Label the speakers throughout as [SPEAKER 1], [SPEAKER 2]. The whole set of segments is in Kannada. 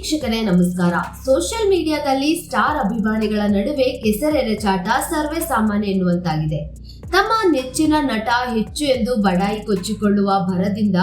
[SPEAKER 1] ವೀಕ್ಷಕರೇ, ನಮಸ್ಕಾರ. ಸೋಷಿಯಲ್ ಮೀಡಿಯಾದಲ್ಲಿ ಸ್ಟಾರ್ ಅಭಿಮಾನಿಗಳ ನಡುವೆ ಕೆಸರೆರಚಾಟ ಸರ್ವೇ ಸಾಮಾನ್ಯ ಎನ್ನುವಂತಾಗಿದೆ. ತಮ್ಮ ನೆಚ್ಚಿನ ನಟ ಹೆಚ್ಚು ಎಂದು ಬಡಾಯಿ ಕೊಚ್ಚಿಕೊಳ್ಳುವ ಭರದಿಂದ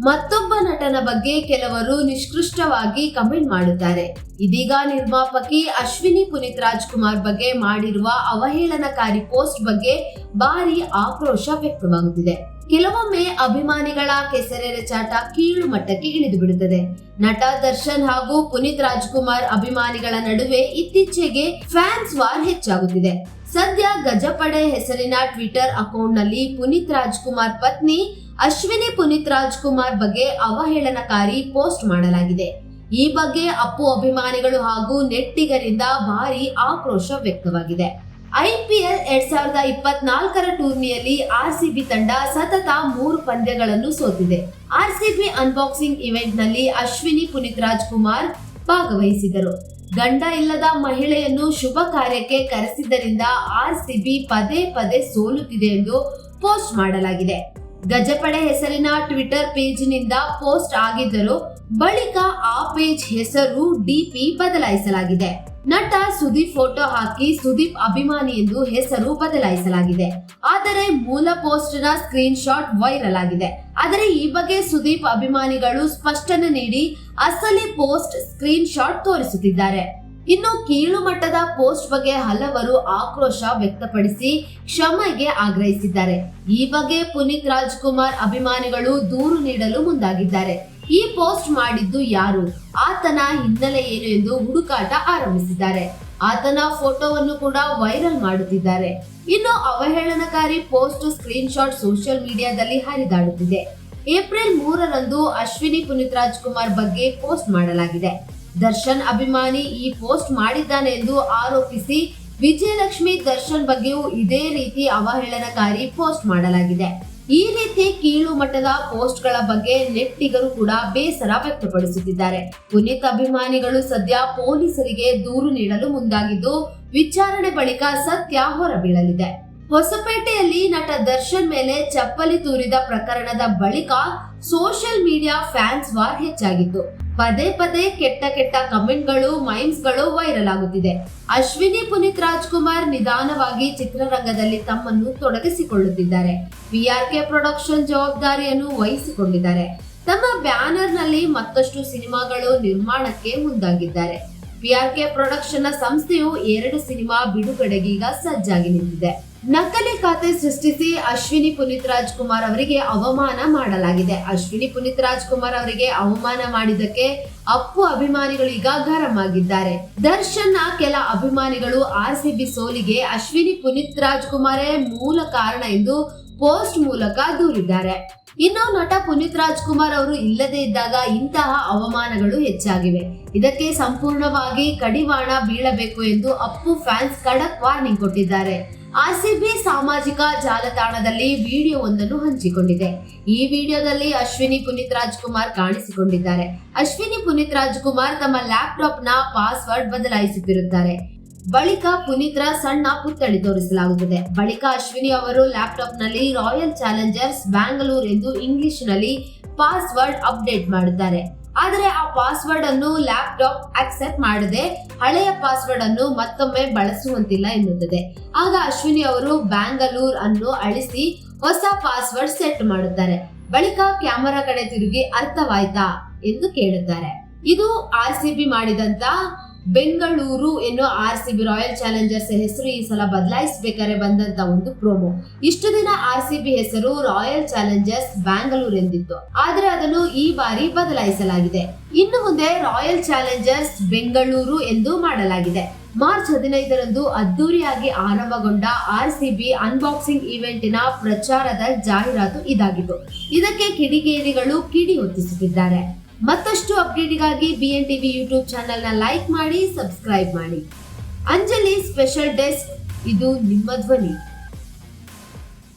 [SPEAKER 1] ಮತ್ತೊಬ್ಬ ನಟನ ಬಗ್ಗೆ ಕೆಲವರು ನಿಷ್ಕೃಷ್ಟವಾಗಿ ಕಮೆಂಟ್ ಮಾಡುತ್ತಾರೆ. ಇದೀಗ ನಿರ್ಮಾಪಕಿ ಅಶ್ವಿನಿ ಪುನೀತ್ ರಾಜ್ಕುಮಾರ್ ಬಗ್ಗೆ ಮಾಡಿರುವ ಅವಹೇಳನಕಾರಿ ಪೋಸ್ಟ್ ಬಗ್ಗೆ ಭಾರಿ ಆಕ್ರೋಶ ವ್ಯಕ್ತವಾಗುತ್ತಿದೆ. ಕೆಲವೊಮ್ಮೆ ಅಭಿಮಾನಿಗಳ ಕೆಸರೆರಚಾಟ ಕೀಳು ಮಟ್ಟಕ್ಕೆ ಇಳಿದು ಬಿಡುತ್ತದೆ ನಟ ದರ್ಶನ್ ಹಾಗೂ ಪುನೀತ್ ರಾಜ್ಕುಮಾರ್ ಅಭಿಮಾನಿಗಳ ನಡುವೆ ಇತ್ತೀಚೆಗೆ ಫ್ಯಾನ್ಸ್ ವಾರ್ ಹೆಚ್ಚಾಗುತ್ತಿದೆ. ಸದ್ಯ ಗಜಪಡೆ ಹೆಸರಿನ ಟ್ವಿಟರ್ ಅಕೌಂಟ್ನಲ್ಲಿ ಪುನೀತ್ ರಾಜ್ಕುಮಾರ್ ಪತ್ನಿ, ಅಶ್ವಿನಿ ಪುನೀತ್ ರಾಜ್ಕುಮಾರ್ ಬಗ್ಗೆ ಅವಹೇಳನಕಾರಿ ಪೋಸ್ಟ್ ಮಾಡಲಾಗಿದೆ. ಈ ಬಗ್ಗೆ ಅಪ್ಪು ಅಭಿಮಾನಿಗಳು ಹಾಗೂ ನೆಟ್ಟಿಗರಿಂದ ಭಾರಿ ಆಕ್ರೋಶ ವ್ಯಕ್ತವಾಗಿದೆ. ಐಪಿಎಲ್ ಎರಡ್ ಸಾವಿರದ ಇಪ್ಪತ್ನಾಲ್ಕರ ಟೂರ್ನಿಯಲ್ಲಿ ಆರ್ ಸಿ ಬಿ ತಂಡ ಸತತ ಮೂರು ಪಂದ್ಯಗಳನ್ನು ಸೋತಿದೆ. ಆರ್ ಸಿ ಬಿ ಅನ್ಬಾಕ್ಸಿಂಗ್ ಇವೆಂಟ್ನಲ್ಲಿ ಅಶ್ವಿನಿ ಪುನೀತ್ ರಾಜ್ಕುಮಾರ್ ಭಾಗವಹಿಸಿದರು. ಗಂಡ ಇಲ್ಲದ ಮಹಿಳೆಯನ್ನು ಶುಭ ಕಾರ್ಯಕ್ಕೆ ಕರೆಸಿದ್ದರಿಂದ ಆರ್ ಸಿ ಬಿ ಪದೇ ಪದೇ ಸೋಲುತ್ತಿದೆ ಎಂದು ಪೋಸ್ಟ್ ಮಾಡಲಾಗಿದೆ. ಗಜಪಡೆ ಹೆಸರಿನ ಟ್ವಿಟರ್ ಪೇಜ್ನಿಂದ ಪೋಸ್ಟ್ ಆಗಿದ್ದರೂ ಬಳಿಕ ಆ ಪೇಜ್ ಹೆಸರು ಡಿಪಿ ಬದಲಾಯಿಸಲಾಗಿದೆ. ನಟ ಸುದೀಪ್ ಫೋಟೋ ಹಾಕಿ ಸುದೀಪ್ ಅಭಿಮಾನಿ ಎಂದು ಹೆಸರು ಬದಲಾಯಿಸಲಾಗಿದೆ. ಆದರೆ ಮೂಲ ಪೋಸ್ಟ್ನ ಸ್ಕ್ರೀನ್ ಶಾಟ್ ವೈರಲ್ ಆಗಿದೆ. ಆದರೆ ಈ ಬಗ್ಗೆ ಸುದೀಪ್ ಅಭಿಮಾನಿಗಳು ಸ್ಪಷ್ಟನೆ ನೀಡಿ ಅಸಲಿ ಪೋಸ್ಟ್ ಸ್ಕ್ರೀನ್ ಶಾಟ್ ತೋರಿಸುತ್ತಿದ್ದಾರೆ. ಇನ್ನು ಕೀಳು ಮಟ್ಟದ ಪೋಸ್ಟ್ ಬಗ್ಗೆ ಹಲವರು ಆಕ್ರೋಶ ವ್ಯಕ್ತಪಡಿಸಿ ಕ್ಷಮೆಗೆ ಆಗ್ರಹಿಸಿದ್ದಾರೆ. ಈ ಬಗ್ಗೆ ಪುನೀತ್ ರಾಜ್ಕುಮಾರ್ ಅಭಿಮಾನಿಗಳು ದೂರು ನೀಡಲು ಮುಂದಾಗಿದ್ದಾರೆ. ಈ ಪೋಸ್ಟ್ ಮಾಡಿದ್ದು ಯಾರು? ಆತನ ಹಿನ್ನೆಲೆ ಏನು ಎಂದು ಹುಡುಕಾಟ ಆರಂಭಿಸಿದ್ದಾರೆ. ಆತನ ಫೋಟೋವನ್ನು ಕೂಡ ವೈರಲ್ ಮಾಡುತ್ತಿದ್ದಾರೆ. ಇನ್ನು ಅವಹೇಳನಕಾರಿ ಪೋಸ್ಟ್ ಸ್ಕ್ರೀನ್ ಶಾಟ್ ಸೋಷಿಯಲ್ ಮೀಡಿಯಾದಲ್ಲಿ ಹರಿದಾಡುತ್ತಿದೆ. ಏಪ್ರಿಲ್ ಮೂರರಂದು ಅಶ್ವಿನಿ ಪುನೀತ್ ರಾಜ್ಕುಮಾರ್ ಬಗ್ಗೆ ಪೋಸ್ಟ್ ಮಾಡಲಾಗಿದೆ. ದರ್ಶನ್ ಅಭಿಮಾನಿ ಈ ಪೋಸ್ಟ್ ಮಾಡಿದ್ದಾನೆ ಎಂದು ಆರೋಪಿಸಿ ವಿಜಯಲಕ್ಷ್ಮಿ ದರ್ಶನ್ ಬಗ್ಗೆಯೂ ಇದೇ ರೀತಿ ಅವಹೇಳನಕಾರಿ ಪೋಸ್ಟ್ ಮಾಡಲಾಗಿದೆ. ಈ ರೀತಿ ಕೀಳು ಮಟ್ಟದ ಪೋಸ್ಟ್ಗಳ ಬಗ್ಗೆ ನೆಟ್ಟಿಗರು ಕೂಡ ಬೇಸರ ವ್ಯಕ್ತಪಡಿಸುತ್ತಿದ್ದಾರೆ. ಪುನೀತ್ ಅಭಿಮಾನಿಗಳು ಸದ್ಯ ಪೊಲೀಸರಿಗೆ ದೂರು ನೀಡಲು ಮುಂದಾಗಿದ್ದು, ವಿಚಾರಣೆ ಬಳಿಕ ಸತ್ಯ ಹೊರಬೀಳಲಿದೆ. ಹೊಸಪೇಟೆಯಲ್ಲಿ ನಟ ದರ್ಶನ್ ಮೇಲೆ ಚಪ್ಪಲಿ ತೂರಿದ ಪ್ರಕರಣದ ಬಳಿಕ ಸೋಷಿಯಲ್ ಮೀಡಿಯಾ ಫ್ಯಾನ್ಸ್ ವಾರ್ ಹೆಚ್ಚಾಗಿತ್ತು. ಪದೇ ಪದೇ ಕೆಟ್ಟ ಕೆಟ್ಟ ಕಮೆಂಟ್ಗಳು, ಮೈಮ್ಸ್ಗಳು ವೈರಲ್ ಆಗುತ್ತಿದೆ. ಅಶ್ವಿನಿ ಪುನೀತ್ ರಾಜ್ಕುಮಾರ್ ನಿಧಾನವಾಗಿ ಚಿತ್ರರಂಗದಲ್ಲಿ ತಮ್ಮನ್ನು ತೊಡಗಿಸಿಕೊಳ್ಳುತ್ತಿದ್ದಾರೆ. ಪಿಆರ್ಕೆ ಪ್ರೊಡಕ್ಷನ್ ಜವಾಬ್ದಾರಿಯನ್ನು ವಹಿಸಿಕೊಂಡಿದ್ದಾರೆ. ತಮ್ಮ ಬ್ಯಾನರ್ನಲ್ಲಿ ಮತ್ತಷ್ಟು ಸಿನಿಮಾಗಳು ನಿರ್ಮಾಣಕ್ಕೆ ಮುಂದಾಗಿದ್ದಾರೆ. ಪಿಆರ್ಕೆ ಪ್ರೊಡಕ್ಷನ್ ಸಂಸ್ಥೆಯು ಎರಡು ಸಿನಿಮಾ ಬಿಡುಗಡೆಗೀಗ ಸಜ್ಜಾಗಿ ನಿಂತಿದೆ. ನಕಲಿ ಖಾತೆ ಸೃಷ್ಟಿಸಿ ಅಶ್ವಿನಿ ಪುನೀತ್ ರಾಜ್ಕುಮಾರ್ ಅವರಿಗೆ ಅವಮಾನ ಮಾಡಲಾಗಿದೆ. ಅಶ್ವಿನಿ ಪುನೀತ್ ರಾಜ್ಕುಮಾರ್ ಅವರಿಗೆ ಅವಮಾನ ಮಾಡಿದ್ದಕ್ಕೆ ಅಪ್ಪು ಅಭಿಮಾನಿಗಳು ಈಗ ಗರಂ ಆಗಿದ್ದಾರೆ ದರ್ಶನ್ ಕೆಲ ಅಭಿಮಾನಿಗಳು ಆರ್ಸಿಬಿ ಸೋಲಿಗೆ ಅಶ್ವಿನಿ ಪುನೀತ್ ರಾಜ್ಕುಮಾರೇ ಮೂಲ ಕಾರಣ ಎಂದು ಪೋಸ್ಟ್ ಮೂಲಕ ದೂರಿದ್ದಾರೆ. ಇನ್ನು ನಟ ಪುನೀತ್ ರಾಜ್ಕುಮಾರ್ ಅವರು ಇಲ್ಲದೇ ಇದ್ದಾಗ ಇಂತಹ ಅವಮಾನಗಳು ಹೆಚ್ಚಾಗಿವೆ. ಇದಕ್ಕೆ ಸಂಪೂರ್ಣವಾಗಿ ಕಡಿವಾಣ ಬೀಳಬೇಕು ಎಂದು ಅಪ್ಪು ಫ್ಯಾನ್ಸ್ ಖಡಕ್ ವಾರ್ನಿಂಗ್ ಕೊಟ್ಟಿದ್ದಾರೆ. ಆರ್ಸಿಬಿ ಸಾಮಾಜಿಕ ಜಾಲತಾಣದಲ್ಲಿ ವಿಡಿಯೋವೊಂದನ್ನು ಹಂಚಿಕೊಂಡಿದೆ. ಈ ವಿಡಿಯೋದಲ್ಲಿ ಅಶ್ವಿನಿ ಪುನೀತ್ ರಾಜ್ಕುಮಾರ್ ಕಾಣಿಸಿಕೊಂಡಿದ್ದಾರೆ. ಅಶ್ವಿನಿ ಪುನೀತ್ ರಾಜ್ಕುಮಾರ್ ತಮ್ಮ ಲ್ಯಾಪ್ಟಾಪ್ನ ಪಾಸ್ವರ್ಡ್ ಬದಲಾಯಿಸುತ್ತಿರುತ್ತಾರೆ. ಬಳಿಕ ಪುನೀತ್ರ ಸಣ್ಣ ಪುತ್ಥಳಿ ತೋರಿಸಲಾಗುತ್ತದೆ. ಬಳಿಕ ಅಶ್ವಿನಿ ಅವರು ಲ್ಯಾಪ್ಟಾಪ್ನಲ್ಲಿ ರಾಯಲ್ ಚಾಲೆಂಜರ್ಸ್ ಬ್ಯಾಂಗಲೂರ್ ಎಂದು ಇಂಗ್ಲಿಷ್ನಲ್ಲಿ ಪಾಸ್ವರ್ಡ್ ಅಪ್ಡೇಟ್ ಮಾಡುತ್ತಾರೆ ಆದರೆ ಆ ಪಾಸ್ವರ್ಡ್ ಅನ್ನು ಲ್ಯಾಪ್ಟಾಪ್ ಅಕ್ಸೆಪ್ಟ್ ಮಾಡದೆ ಹಳೆಯ ಪಾಸ್ವರ್ಡ್ ಅನ್ನು ಮತ್ತೊಮ್ಮೆ ಬಳಸುವಂತಿಲ್ಲ ಎನ್ನುತ್ತದೆ. ಆಗ ಅಶ್ವಿನಿ ಅವರು ಬ್ಯಾಂಗಲೂರ್ ಅನ್ನು ಅಳಿಸಿ ಹೊಸ ಪಾಸ್ವರ್ಡ್ ಸೆಟ್ ಮಾಡುತ್ತಾರೆ ಬಳಿಕ ಕ್ಯಾಮರಾ ಕಡೆ ತಿರುಗಿ ಅರ್ಥವಾಯ್ತಾ ಎಂದು ಕೇಳುತ್ತಾರೆ ಇದು ಆರ್ ಸಿ ಬಿ ಮಾಡಿದಂತ ಬೆಂಗಳೂರು ಎನ್ನುವ R C B royal challengers ಹೆಸರು ಈ ಸಲ ಬದಲಾಯಿಸಬೇಕಾದ್ರೆ ಬಂದಂತ ಒಂದು ಪ್ರೋಮೋ. ಇಷ್ಟು ದಿನ ಆರ್ ಸಿ ಬಿ ಹೆಸರು ರಾಯಲ್ ಚಾಲೆಂಜರ್ಸ್ ಬ್ಯಾಂಗಲೂರ್ ಎಂದಿತ್ತು. ಆದ್ರೆ ಅದನ್ನು ಈ ಬಾರಿ ಬದಲಾಯಿಸಲಾಗಿದೆ. ಇನ್ನು ಮುಂದೆ ರಾಯಲ್ ಚಾಲೆಂಜರ್ಸ್ ಬೆಂಗಳೂರು ಎಂದು ಮಾಡಲಾಗಿದೆ. ಮಾರ್ಚ್ ಹದಿನೈದರಂದು ಅದ್ದೂರಿಯಾಗಿ ಆರಂಭಗೊಂಡ ಆರ್ ಸಿ ಬಿ ಅನ್ಬಾಕ್ಸಿಂಗ್ ಇವೆಂಟಿನ ಪ್ರಚಾರದ ಜಾಹೀರಾತು ಇದಾಗಿತ್ತು. ಇದಕ್ಕೆ ಕಿಡಿಗೇಡಿಗಳು ಕಿಡಿ ಹೊತ್ತಿಸುತ್ತಿದ್ದಾರೆ. ಮತ್ತಷ್ಟು ಅಪ್ಡೇಟ್ಗಾಗಿ ಬಿ ಎನ್ ಟಿವಿ ಯೂಟ್ಯೂಬ್ ಚಾನೆಲ್ನ ಲೈಕ್ ಮಾಡಿ ಸಬ್ಸ್ಕ್ರೈಬ್ ಮಾಡಿ. ಅಂಜಲಿ ಸ್ಪೆಷಲ್ ಡೆಸ್ಕ್ ಇದು ನಿಮ್ಮ ಧ್ವನಿ.